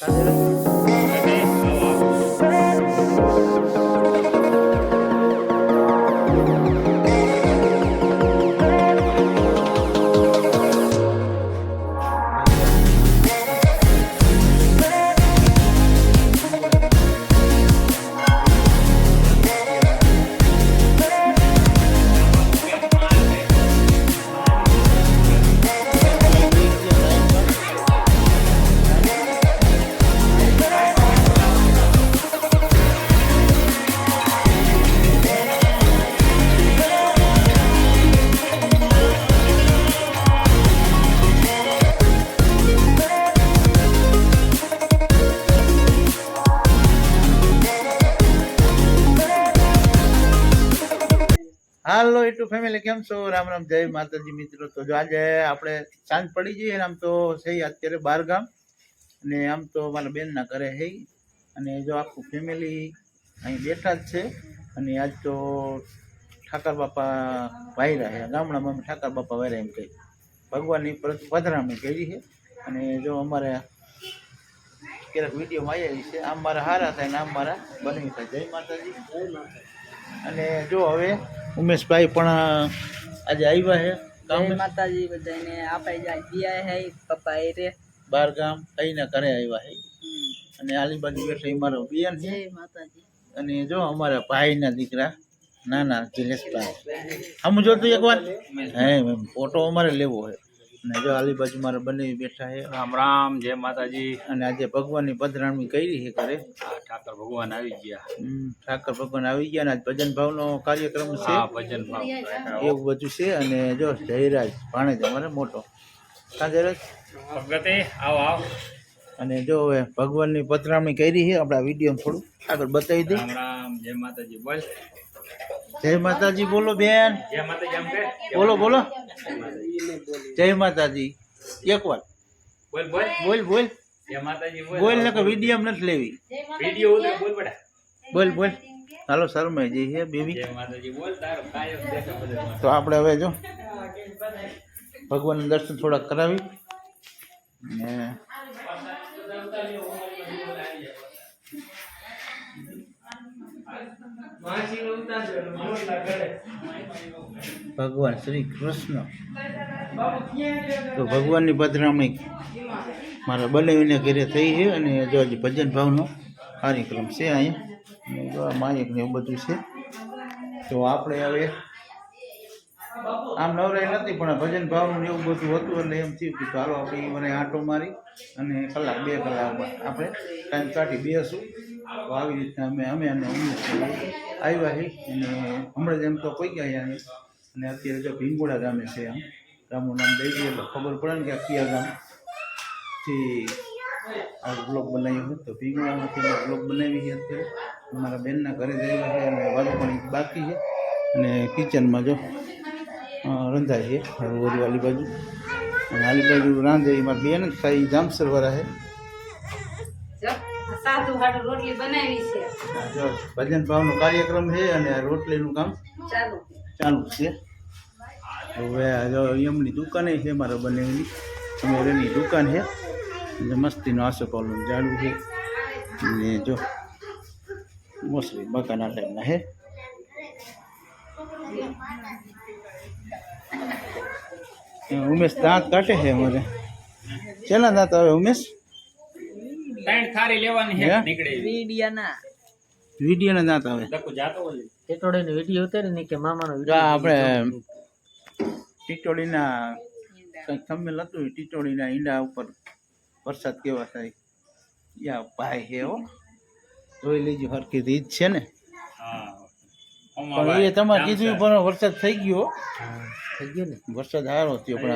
Cadê? હાલો એટલું ફેમિલી, કેમ છો? રામ રામ, જય માતાજી મિત્રો. તો જો આજે આપણે સાંજ પડી જઈએ આમ તો છે અત્યારે બાર ગામ અને આમ તો મારા બેનના ઘરે છે અને જો આખું ફેમિલી અહીં બેઠા જ છે, અને આજ તો ઠાકર બાપા વાયરા છે ગામડામાં ઠાકર બાપા વાયરા એમ કહી ભગવાનની પધરામણી કરી છે અને જો અમારે ક્યારેક વિડીયોમાં આવી છે, આમ મારા હારા થાય ને આમ મારા બની થાય. જય માતાજી. અને જો હવે ઉમેશભાઈ પણ આજે આવ્યા છે. જય માતાજી બધાને આપણે જાય. દિયા હે પપ્પા એ રે. બાર ગામ કઈને ઘરે આવ્યા હે અને આલી બાજુ બેઠા અમારો મારો બેન છે. જય માતાજી. અને જો અમારા ભાઈના દીકરા નાના જિલેશભાઈ જો તો એકવાર. હે ફોટો અમારે લેવો છે. અને જો આલી બાજુ મારા બંને બેઠા છે. રામ રામ જય માતાજી. અને આજે ભગવાનની પધરામણી કરી છે ઘરે. ઠાકર ભગવાન આવી ગયા. ઠાકર ભગવાન આવી ગયા અને આજ ભજન ભાવનો કાર્યક્રમ છે. આ ભજન ભાવ. એવું બધું છે અને જો જયરાજ ભાણેજ અમારે મોટો. કાં જયરાજ? ભગતે આવો આવો. અને જો હવે ભગવાનની પધરામણી કરી છે આપણા વીડિયો થોડું આગળ બતાવી રામ રામ જય માતાજી બોલ. જય માતાજી બોલો બેન. બોલો બોલો. જય માતાજી. એક વાર બોલ બોલ. બોલ બોલ. ને કે વીડિયો નથી લેવી. બોલ બોલ હાલો જઈ છે બેબી. તો આપણે હવે જો ભગવાનના દર્શન થોડા કરાવી. ને ભગવાન શ્રી કૃષ્ણ. તો ભગવાનની પધરામણી મારા બનાવીને ઘરે થઈ છે અને જો આજે ભજન ભાવનો કાર્યક્રમ છે અહીંયા. જો માયક ને એવું બધું છે. તો આપણે હવે આમ નવરાઈ નથી, પણ ભજન ભાવનું એવું બધું હતું એટલે એમ થયું કે ચાલો આપણે મને આંટો મારી અને કલાક, બે કલાક આપણે ટાઈમ કાઢી બેસું. તો આવી રીતના અમે અમે અને ઉમેશ આવ્યા છે. અને હમણાં જ એમ તો કોઈ ગયા નહીં અને અત્યારે જો ભીંગોડા ગામે છે આમ ગામનું નામ દઈ દઈએ એટલે ખબર પડે ને કે આ કયા ગામથી આ બ્લોગ બનાવ્યો હોય તો ભીમગોડામાંથી અમે બ્લોગ બનાવી છે અત્યારે. મારા બેનના ઘરે જ છે અને વાલું પણ બાકી છે. અને કિચનમાં જો રંધાય છે. ઓરી વાલી બાજુ. અને આલી બાજુ રાંધે. એમાં બેન જ થાય જામસર વાળા છે. સાધુ હાટુ રોટલી બનાવી છે. આ જો ભજન ભાવનો કાર્યક્રમ છે અને આ રોટલીનું કામ ચાલુ. ચાલુ છે. હવે આ જો એમની દુકાને છે મારા બંનેની. અમેરની દુકાન છે. અને મસ્તીનો આસોપાલનું ઝાડું છે. અને જો મોસરી મકાના ટાઈપના છે. ઉમેશ દાંત કાઢે છે અમારે. શેના દાંત આવે ઉમેશ? ત્રણ થારી લેવાની હે? છે નીકળે વીડિયા ના વિડીયોના દાંત આવે. લખો જાતો ઓલી ટેટોડે નો વિડિયો ઉતારે ને કે મામાનો આ આપણે ટીટોડીના કંઈક થંબેલ હતું ટીટોડીના ઈંડા ઉપર વરસાદ કેવા થાય. યા ભાઈ હે હો. જોઈ લેજો હરકી રીત છે ને. હા. પણ એ તમારે કીધું પણ વરસાદ થઈ ગયો. હો. થઈ ગયો ને? વરસાદ સારો થયો પણ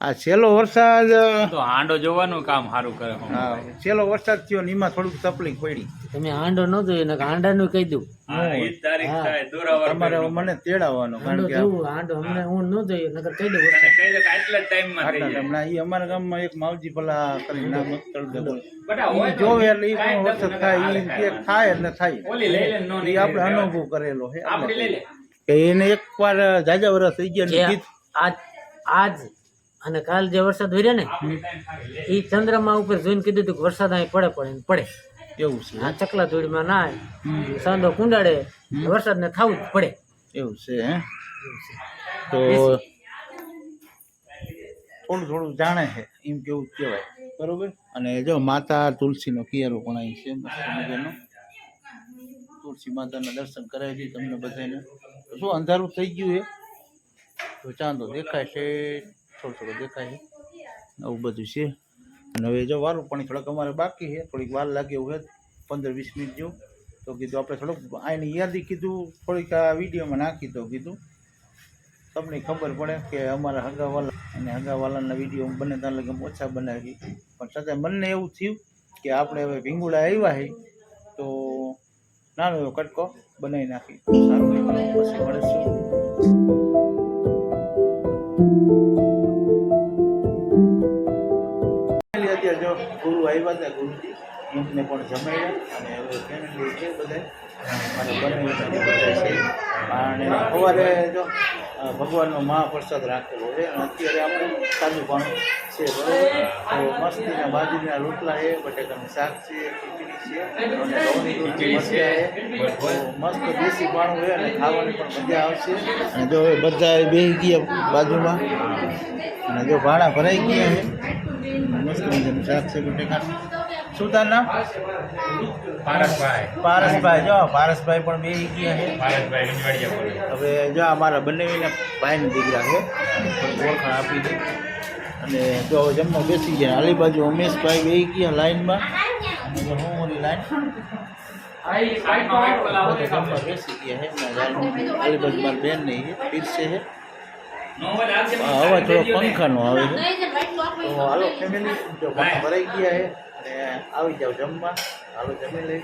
આ- છેલ્લો વરસાદ તો હાંડો જોવાનું કામ સારું કરે. હા. છેલ્લો વરસાદ થયો ને એમાં થોડુંક તકલીફ પડી. તમે હાંડો ન જોયો ને હાંડા નું કહી દઉં. તમારે મને તેડાવવાનો કારણ કે હાંડો અમને હું. ન જોયો નકર કહી દઉં આટલા ટાઈમમાં થઈ આટલા જાય. ટાઈમના ઈ અમારા ગામમાં એક માવજી ભલા કરીને નામ જોવે એટલે પણ વરસાદ થાય. કે થાય એટલે થાય. ઓલી લઈ લે નો ઈ આપણે અનુભવ કરેલો છે આપડી લઈ લે. કે એને એક વાર જાજા વર્ષ થઈ ગયા ને આજ આજ અને કાલ જે વરસાદ વર્યો ને એ ચંદ્રમા ઉપર જોઈને કીધું હતું કે વરસાદ અહીં પડે પડે પડે. એવું છે. આ ચકલા ધૂળમાં ના. સાંધો કુંડાડે વરસાદને થવું જ પડે. એવું છે હે? તો થોડું થોડું જાણે છે એમ કેવું કહેવાય. બરોબર? અને જો માતા તુલસીનો કિયારો પણ અહીં છે મસ્ત મજાનો. તુલસી માતાના દર્શન કરાવી દઈએ તમને બધાને. શું અંધારું થઈ ગયું એ તો ચાંદો દેખાય છે, થોડો થોડો દેખાય છે. આવું બધું છે. અને હવે જો પણ થોડાક અમારે બાકી છે, થોડીક વાર લાગે એવું છે પંદર વીસ મિનિટ જેવું. તો કીધું આપણે થોડુંક આની યાદી કીધું, થોડીક આ વિડીયોમાં નાખી દો કીધું. તમને ખબર પડે કે અમારા હગાવાલા અને હગાવાલાના વીડિયો બને ત્યાં લગી ઓછા બનાવી. પણ છતાં મને એવું થયું કે આપણે હવે ભીંગુડા આવ્યા છે, તો નાનો એવો કટકો બનાવી નાખી સારું. પછી મળીશું જો ગુરુ આવ્યા હતા ગુરુજી એમને પણ જમાડ્યા અને હવે ફેમિલી છે બધા મારે બંને છે અને સવારે જો ભગવાનનો મહાપ્રસાદ રાખેલો છે. અને અત્યારે આપણે સાદું પાણી છે બરાબર? તો મસ્તીના બાજરીના રોટલા છે બટેકાનું શાક છે ખીચડી છે મસ્ત દેશી પાણું છે અને ખાવાની પણ મજા આવશે. અને જો હવે બધા બેસી ગયા બાજુમાં અને જો ભાડા ભરાઈ ગયા છે મસ્ત મજાનું શાક છે બટેકાનું. શું તાર નામ? પારસભાઈ. પારસભાઈ. જો પારસભાઈ પણ બે ગયા છે. પારસભાઈ હવે જો અમારા બંનેના ભાઈના દીકરા છે. ઓળખાણ આપી દે. અને જો હવે જમવા બેસી ગયા. આલી બાજુ ઉમેશભાઈ બે ગયા લાઈનમાં. હું ઓલી લાઈન. બેસી ગયા છે. આલી બાજુ મારી બેન નહીં છે પીરસે છે. અવાજ થોડો પંખાનો આવે છે. તો હાલો ફેમિલી ભરાઈ ગયા છે. અને આવી જાઓ જમવા. હાલો જમી લઈ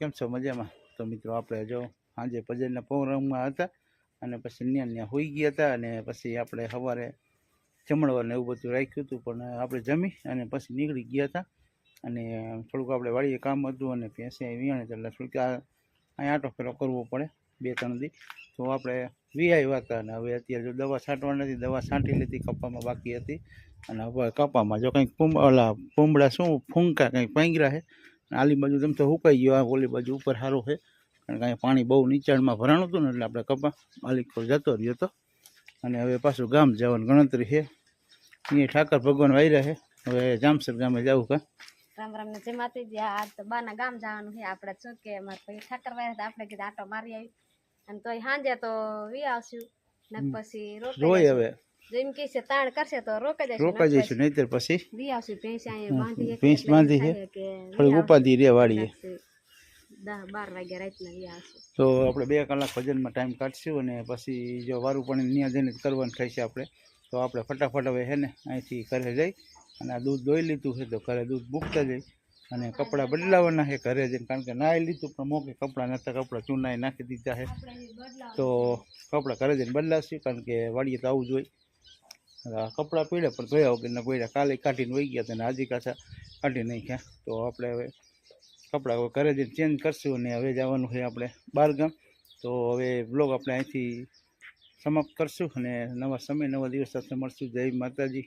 કેમ છો? મજામાં. તો મિત્રો આપણે જો સાંજે ભજનના પ્રોગ્રામમાં હતા અને પછી ન્યા ન્યા હોઈ ગયા હતા અને પછી આપણે સવારે જમણવારને એવું બધું રાખ્યું હતું, પણ આપણે જમી અને પછી નીકળી ગયા હતા. અને થોડુંક આપણે વાળીએ કામ હતું અને ભેંસે વિયાણે એટલે થોડીક આ અહીં આટો ફેરો કરવો પડે બે ત્રણ દી. તો આપણે વી આવ્યા હતા અને હવે અત્યારે જો દવા છાંટવાની હતી દવા છાંટી લીધી, કપામાં બાકી હતી. અને હવે કપામાં જો કંઈક પૂમ, ઓલા પૂંબડા શું, ફૂંકા કંઈક પાંગરા છે આલી બાજુ તેમ તો સુકાઈ ગયો આ ઓલી બાજુ ઉપર સારું છે. કારણ કે અહીંયા પાણી બહુ નીચાણમાં ભરાણું હતું ને એટલે આપણે કપા માલિકપુર પર જતો રહ્યો હતો. અને હવે પાછું ગામ જવાની ગણતરી છે. અહીંયા ઠાકર ભગવાન વાયરા છે. હવે જામસર ગામે જવું કા? રામ રામ ને જય માતાજી. આ તો બાના ગામ જવાનું છે. આપણે શું કે અમારે ઠાકર હતા આપણે કીધું આટો મારી આવી. અને તોય સાંજે તો વી આવશું. ને પછી રોય હવે. જો કે છે તાણ કરશે તો રોકાઈ જશે રોકાઈ જઈશું નહીતર પછી વી આવશું ભેંસ અહીંયા બાંધી ભેંસ બાંધી છે. થોડીક વી રે વાળીએ. તો આપણે બે કલાક ભજનમાં ટાઈમ કાઢશું અને પછી જો વારું પાણી ત્યાં જઈને કરવાનું થાય આપણે. તો આપણે ફટાફટ હવે છે ને અહીંથી ઘરે જઈ અને આ દૂધ દોઈ લીધું છે તો ઘરે દૂધ મૂકતા જઈ અને કપડાં બદલાવાના છે ઘરે જઈને કારણ કે નાહી લીધું પણ મોકે કપડાં નતા કપડાં ચૂનાઈ નાખી દીધા છે તો કપડાં ઘરે જઈને બદલાવશું કારણ કે વાડીએ તો આવું જ હોય. કપડાં પીડ્યા પણ ધોયા વગરના પડ્યા કાલે કાઢીને વહી ગયા હતા અને આજે કાછા કાઢી નાખ્યા. તો આપણે હવે કપડાં ઘરે જઈને ચેન્જ કરશું અને હવે જવાનું છે આપણે બાર ગામ તો હવે બ્લોગ આપણે અહીંથી સમાપ્ત કરશું અને નવા સમય, નવા દિવસ સાથે મળશું. જય માતાજી.